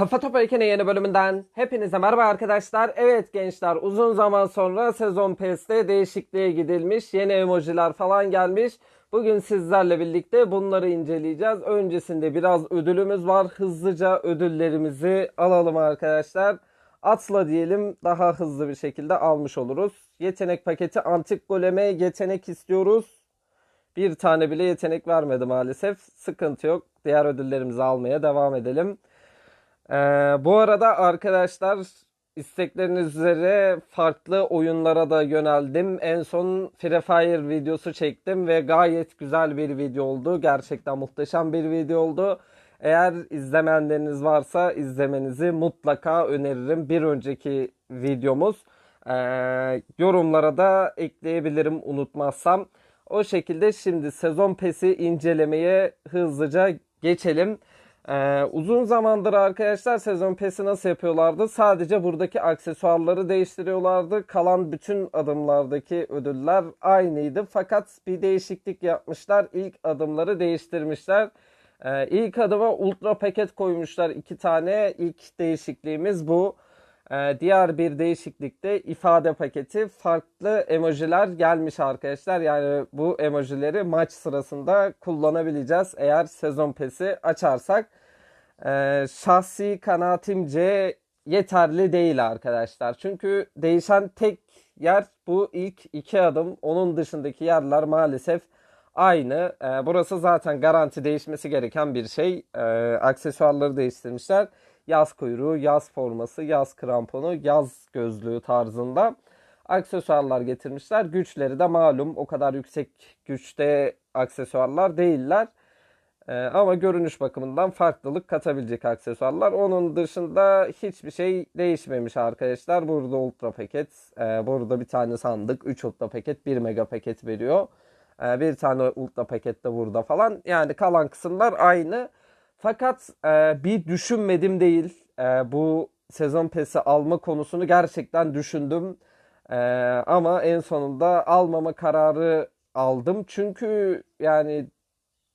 Kafa Topu Ekene yeni bölümünden hepinize merhaba arkadaşlar. Evet gençler uzun zaman sonra sezon PES'te değişikliğe gidilmiş. Yeni emojiler falan gelmiş. Bugün sizlerle birlikte bunları inceleyeceğiz. Öncesinde biraz ödülümüz var. Hızlıca ödüllerimizi alalım arkadaşlar. Atla diyelim daha hızlı bir şekilde almış oluruz. Yetenek paketi antik goleme yetenek istiyoruz. Bir tane bile yetenek vermedi maalesef. Sıkıntı yok. Diğer ödüllerimizi almaya devam edelim. Ee, bu arada arkadaşlar istekleriniz üzere farklı oyunlara da yöneldim. En son Free Fire videosu çektim ve gayet güzel bir video oldu. Gerçekten muhteşem bir video oldu. Eğer izlemeyenleriniz varsa izlemenizi mutlaka öneririm. Bir önceki videomuz. Ee, yorumlara da ekleyebilirim unutmazsam. O şekilde şimdi sezon pesi incelemeye hızlıca geçelim. Ee, uzun zamandır arkadaşlar sezon pesi nasıl yapıyorlardı? Sadece buradaki aksesuarları değiştiriyorlardı. Kalan bütün adımlardaki ödüller aynıydı. Fakat bir değişiklik yapmışlar. İlk adımları değiştirmişler. Ee, ilk adıma ultra paket koymuşlar iki tane. İlk değişikliğimiz bu. Ee, diğer bir değişiklikte ifade paketi farklı emojiler gelmiş arkadaşlar. Yani bu emojileri maç sırasında kullanabileceğiz eğer sezon pesi açarsak. Ee, şahsi kanaatimce yeterli değil arkadaşlar. Çünkü değişen tek yer bu ilk iki adım. Onun dışındaki yerler maalesef aynı. Ee, burası zaten garanti değişmesi gereken bir şey. Aksesuarları değiştirmişler yaz kuyruğu, yaz forması, yaz kramponu, yaz gözlüğü tarzında aksesuarlar getirmişler. Güçleri de malum o kadar yüksek güçte aksesuarlar değiller. Ee, ama görünüş bakımından farklılık katabilecek aksesuarlar. Onun dışında hiçbir şey değişmemiş arkadaşlar. Burada ultra paket, e, burada bir tane sandık, 3 ultra paket, 1 mega paket veriyor. E, bir tane ultra paket de burada falan. Yani kalan kısımlar aynı. Fakat e, bir düşünmedim değil. E, bu sezon pesi alma konusunu gerçekten düşündüm. E, ama en sonunda almama kararı aldım. Çünkü yani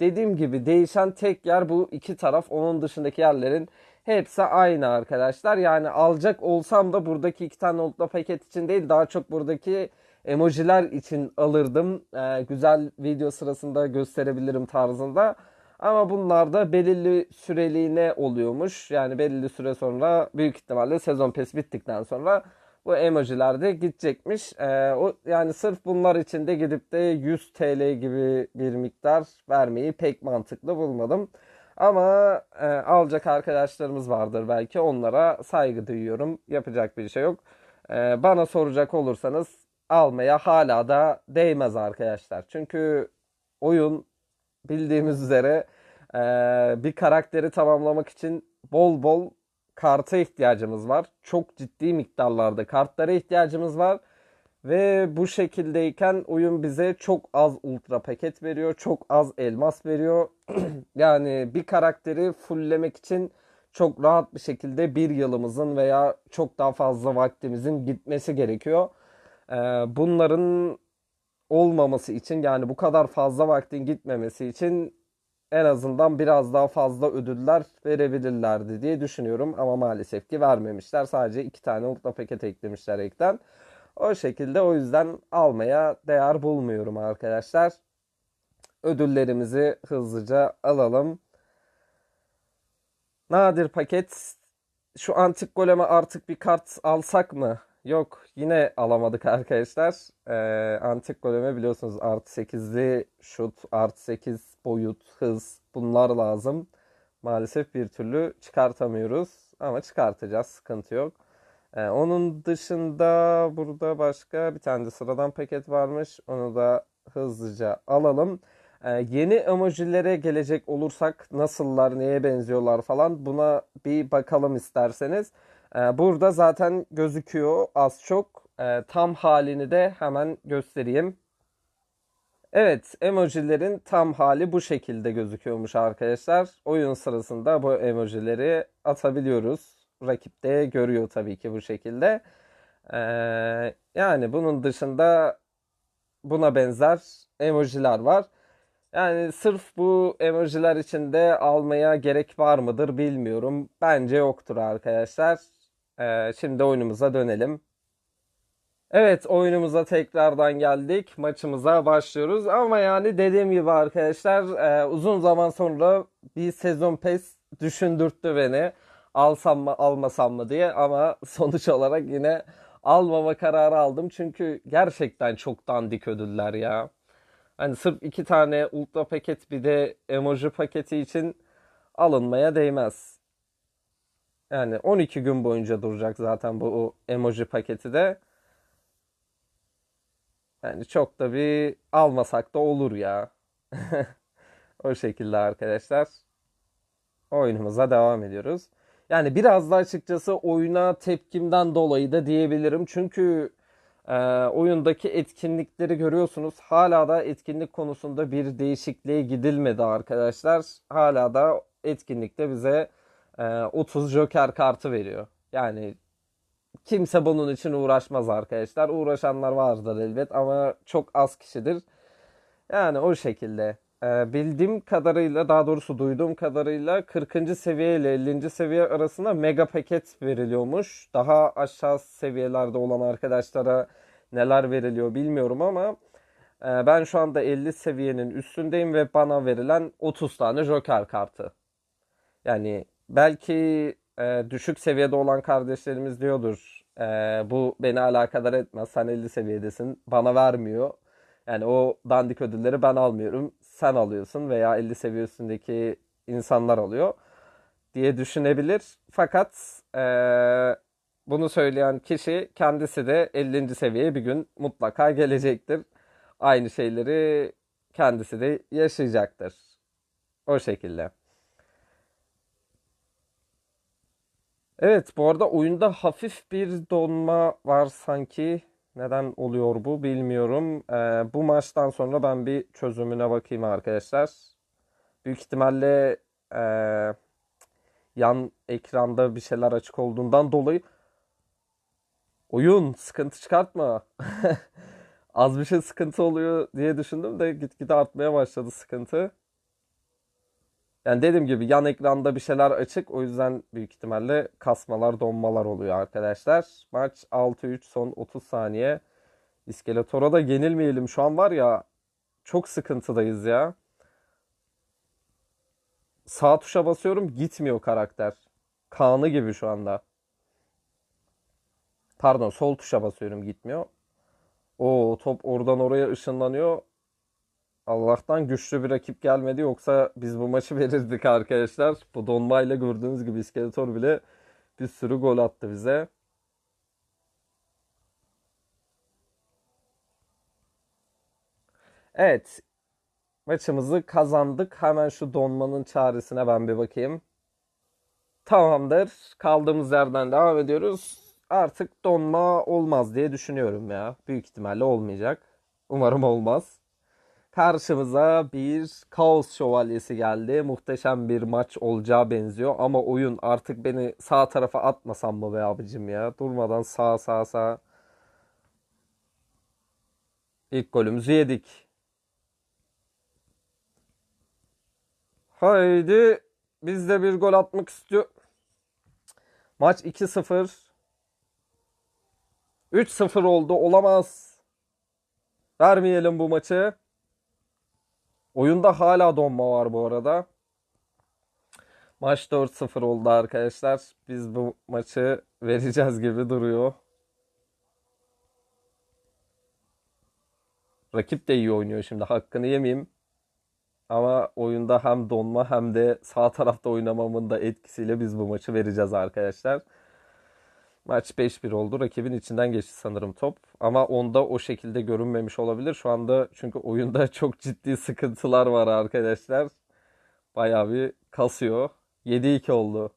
dediğim gibi değişen tek yer bu iki taraf. Onun dışındaki yerlerin hepsi aynı arkadaşlar. Yani alacak olsam da buradaki iki tane ultra paket için değil daha çok buradaki emojiler için alırdım. E, güzel video sırasında gösterebilirim tarzında. Ama bunlar da belirli süreliğine oluyormuş. Yani belirli süre sonra büyük ihtimalle sezon pes bittikten sonra bu emojiler de gidecekmiş. Ee, o yani sırf bunlar için de gidip de 100 TL gibi bir miktar vermeyi pek mantıklı bulmadım. Ama e, alacak arkadaşlarımız vardır belki onlara saygı duyuyorum. Yapacak bir şey yok. E, bana soracak olursanız almaya hala da değmez arkadaşlar. Çünkü oyun bildiğimiz üzere e, bir karakteri tamamlamak için bol bol karta ihtiyacımız var. Çok ciddi miktarlarda kartlara ihtiyacımız var. Ve bu şekildeyken oyun bize çok az ultra paket veriyor. Çok az elmas veriyor. yani bir karakteri fulllemek için çok rahat bir şekilde bir yılımızın veya çok daha fazla vaktimizin gitmesi gerekiyor. Ee, bunların olmaması için yani bu kadar fazla vaktin gitmemesi için en azından biraz daha fazla ödüller verebilirlerdi diye düşünüyorum. Ama maalesef ki vermemişler. Sadece iki tane ultra paket eklemişler ekten. O şekilde o yüzden almaya değer bulmuyorum arkadaşlar. Ödüllerimizi hızlıca alalım. Nadir paket. Şu antik goleme artık bir kart alsak mı? Yok yine alamadık arkadaşlar. Ee, antik goleme biliyorsunuz artı 8'li şut, artı 8 boyut, hız bunlar lazım. Maalesef bir türlü çıkartamıyoruz ama çıkartacağız sıkıntı yok. Ee, onun dışında burada başka bir tane de sıradan paket varmış. Onu da hızlıca alalım. Ee, yeni emojilere gelecek olursak nasıllar, neye benziyorlar falan buna bir bakalım isterseniz. Ee, burada zaten gözüküyor az çok. Ee, tam halini de hemen göstereyim. Evet, emojilerin tam hali bu şekilde gözüküyormuş arkadaşlar. Oyun sırasında bu emojileri atabiliyoruz. Rakip de görüyor tabii ki bu şekilde. Ee, yani bunun dışında buna benzer emojiler var. Yani sırf bu emojiler içinde almaya gerek var mıdır bilmiyorum. Bence yoktur arkadaşlar. Ee, şimdi oyunumuza dönelim. Evet oyunumuza tekrardan geldik. Maçımıza başlıyoruz. Ama yani dediğim gibi arkadaşlar e, uzun zaman sonra bir sezon pes düşündürttü beni. Alsam mı almasam mı diye ama sonuç olarak yine almama kararı aldım. Çünkü gerçekten çok dandik ödüller ya. Hani sırf iki tane ultra paket bir de emoji paketi için alınmaya değmez. Yani 12 gün boyunca duracak zaten bu emoji paketi de. Yani çok da bir almasak da olur ya. O şekilde arkadaşlar. Oyunumuza devam ediyoruz. Yani biraz da açıkçası oyuna tepkimden dolayı da diyebilirim. Çünkü e, oyundaki etkinlikleri görüyorsunuz. Hala da etkinlik konusunda bir değişikliğe gidilmedi arkadaşlar. Hala da etkinlikte bize 30 Joker kartı veriyor. Yani kimse bunun için uğraşmaz arkadaşlar. Uğraşanlar vardır elbet ama çok az kişidir. Yani o şekilde. Ee, bildiğim kadarıyla daha doğrusu duyduğum kadarıyla 40. seviye ile 50. seviye arasında mega paket veriliyormuş. Daha aşağı seviyelerde olan arkadaşlara neler veriliyor bilmiyorum ama e, ben şu anda 50 seviyenin üstündeyim ve bana verilen 30 tane Joker kartı. Yani belki e, düşük seviyede olan kardeşlerimiz diyordur. e, bu beni alakadar etmez. Sen 50 seviyedesin. Bana vermiyor. Yani o dandik ödülleri ben almıyorum. Sen alıyorsun veya 50 seviye üstündeki insanlar alıyor diye düşünebilir. Fakat e, bunu söyleyen kişi kendisi de 50. seviyeye bir gün mutlaka gelecektir. Aynı şeyleri kendisi de yaşayacaktır. O şekilde. Evet, bu arada oyunda hafif bir donma var sanki. Neden oluyor bu bilmiyorum. Ee, bu maçtan sonra ben bir çözümüne bakayım arkadaşlar. Büyük ihtimalle e, yan ekranda bir şeyler açık olduğundan dolayı oyun sıkıntı çıkartma. Az bir şey sıkıntı oluyor diye düşündüm de gitgide artmaya başladı sıkıntı. Yani dediğim gibi yan ekranda bir şeyler açık. O yüzden büyük ihtimalle kasmalar, donmalar oluyor arkadaşlar. Maç 6-3 son 30 saniye. İskeletor'a da yenilmeyelim. Şu an var ya çok sıkıntıdayız ya. Sağ tuşa basıyorum gitmiyor karakter. Kaan'ı gibi şu anda. Pardon sol tuşa basıyorum gitmiyor. O top oradan oraya ışınlanıyor. Allah'tan güçlü bir rakip gelmedi yoksa biz bu maçı verirdik arkadaşlar. Bu donmayla gördüğünüz gibi İskeletor bile bir sürü gol attı bize. Evet. Maçımızı kazandık. Hemen şu donmanın çaresine ben bir bakayım. Tamamdır. Kaldığımız yerden devam ediyoruz. Artık donma olmaz diye düşünüyorum ya. Büyük ihtimalle olmayacak. Umarım olmaz. Karşımıza bir Kaos Şövalyesi geldi. Muhteşem bir maç olacağı benziyor. Ama oyun artık beni sağ tarafa atmasam mı be abicim ya? Durmadan sağ sağ sağ. İlk golümüzü yedik. Haydi biz de bir gol atmak istiyor. Maç 2-0. 3-0 oldu. Olamaz. Vermeyelim bu maçı. Oyunda hala donma var bu arada. Maç 4-0 oldu arkadaşlar. Biz bu maçı vereceğiz gibi duruyor. Rakip de iyi oynuyor şimdi. Hakkını yemeyeyim. Ama oyunda hem donma hem de sağ tarafta oynamamın da etkisiyle biz bu maçı vereceğiz arkadaşlar. Maç 5-1 oldu. Rakibin içinden geçti sanırım top. Ama onda o şekilde görünmemiş olabilir. Şu anda çünkü oyunda çok ciddi sıkıntılar var arkadaşlar. Bayağı bir kasıyor. 7-2 oldu.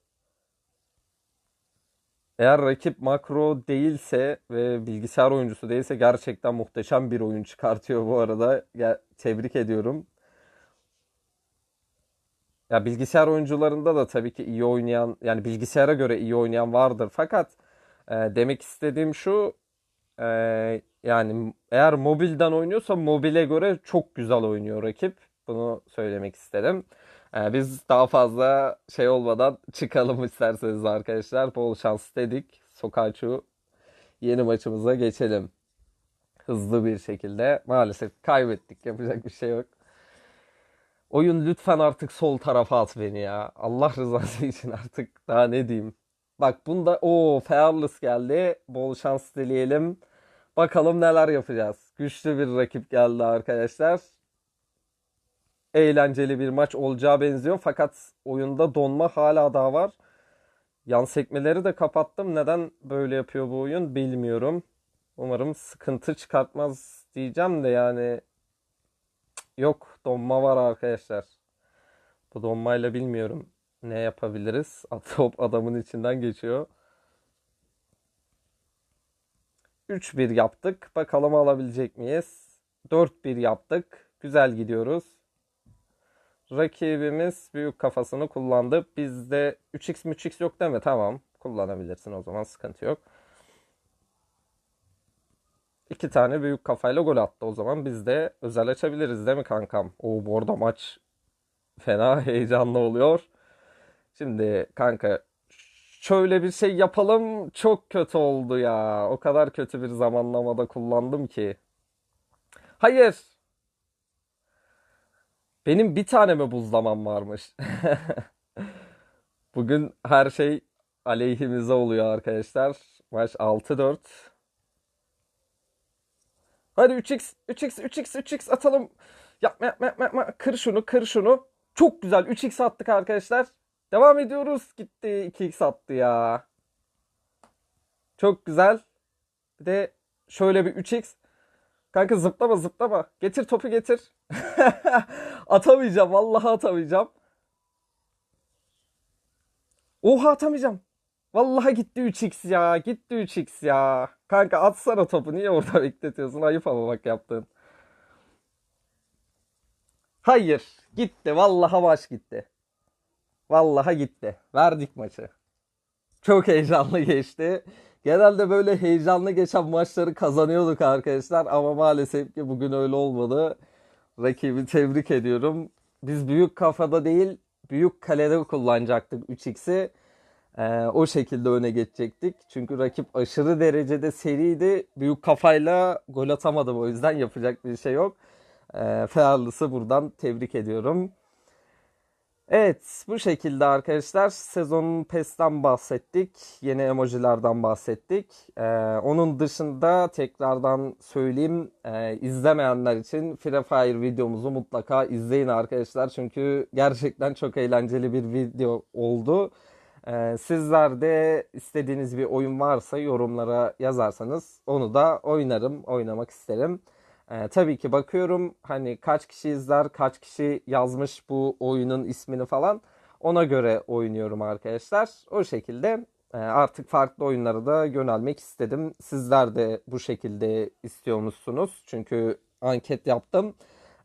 Eğer rakip makro değilse ve bilgisayar oyuncusu değilse gerçekten muhteşem bir oyun çıkartıyor bu arada. Ya, tebrik ediyorum. Ya bilgisayar oyuncularında da tabii ki iyi oynayan yani bilgisayara göre iyi oynayan vardır. Fakat e, demek istediğim şu e, yani eğer mobilden oynuyorsa mobile göre çok güzel oynuyor rakip. Bunu söylemek isterim. Ee, biz daha fazla şey olmadan çıkalım isterseniz arkadaşlar. Bol şans dedik. Sokaçu yeni maçımıza geçelim. Hızlı bir şekilde. Maalesef kaybettik. Yapacak bir şey yok. Oyun lütfen artık sol tarafa at beni ya. Allah rızası için artık daha ne diyeyim. Bak bunda o Fearless geldi. Bol şans dileyelim. Bakalım neler yapacağız. Güçlü bir rakip geldi arkadaşlar. Eğlenceli bir maç olacağı benziyor. Fakat oyunda donma hala daha var. Yan sekmeleri de kapattım. Neden böyle yapıyor bu oyun bilmiyorum. Umarım sıkıntı çıkartmaz diyeceğim de yani yok donma var arkadaşlar. Bu donmayla bilmiyorum ne yapabiliriz. Top adamın içinden geçiyor. 3-1 yaptık. Bakalım alabilecek miyiz? 4-1 yaptık. Güzel gidiyoruz. Rakibimiz büyük kafasını kullandı. Bizde 3x 3x yok mi? Tamam. Kullanabilirsin o zaman sıkıntı yok. İki tane büyük kafayla gol attı o zaman. Biz de özel açabiliriz değil mi kankam? O bu arada maç fena heyecanlı oluyor. Şimdi kanka şöyle bir şey yapalım. Çok kötü oldu ya. O kadar kötü bir zamanlamada kullandım ki. Hayır. Benim bir tane mi buzlamam varmış? Bugün her şey aleyhimize oluyor arkadaşlar. Maç 6-4. Hadi 3x, 3x, 3x, 3x atalım. Yapma, yapma, yapma, yapma. Kır şunu, kır şunu. Çok güzel. 3x attık arkadaşlar. Devam ediyoruz. Gitti. 2x attı ya. Çok güzel. Bir de şöyle bir 3x. Kanka zıplama zıplama. Getir topu getir. Atamayacağım. Vallahi atamayacağım. Oha atamayacağım. Vallahi gitti 3x ya. Gitti 3x ya. Kanka atsana topu. Niye orada bekletiyorsun? Ayıp ama bak yaptın. Hayır. Gitti. Vallahi maç gitti. Vallahi gitti. Verdik maçı. Çok heyecanlı geçti. Genelde böyle heyecanlı geçen maçları kazanıyorduk arkadaşlar ama maalesef ki bugün öyle olmadı. Rakibi tebrik ediyorum. Biz büyük kafada değil, büyük kalede kullanacaktık 3x'i. Ee, o şekilde öne geçecektik. Çünkü rakip aşırı derecede seriydi. Büyük kafayla gol atamadım o yüzden yapacak bir şey yok. Ee, Fearless'ı buradan tebrik ediyorum. Evet, bu şekilde arkadaşlar sezonun PES'ten bahsettik. Yeni emojilerden bahsettik. Ee, onun dışında tekrardan söyleyeyim e, izlemeyenler için Free Fire videomuzu mutlaka izleyin arkadaşlar. Çünkü gerçekten çok eğlenceli bir video oldu. Ee, sizler de istediğiniz bir oyun varsa yorumlara yazarsanız onu da oynarım, oynamak isterim. Ee, tabii ki bakıyorum hani kaç kişi izler, kaç kişi yazmış bu oyunun ismini falan. Ona göre oynuyorum arkadaşlar. O şekilde e, artık farklı oyunlara da yönelmek istedim. Sizler de bu şekilde istiyormuşsunuz. Çünkü anket yaptım.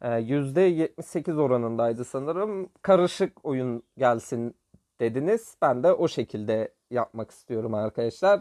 E, %78 oranındaydı sanırım. Karışık oyun gelsin dediniz. Ben de o şekilde yapmak istiyorum arkadaşlar.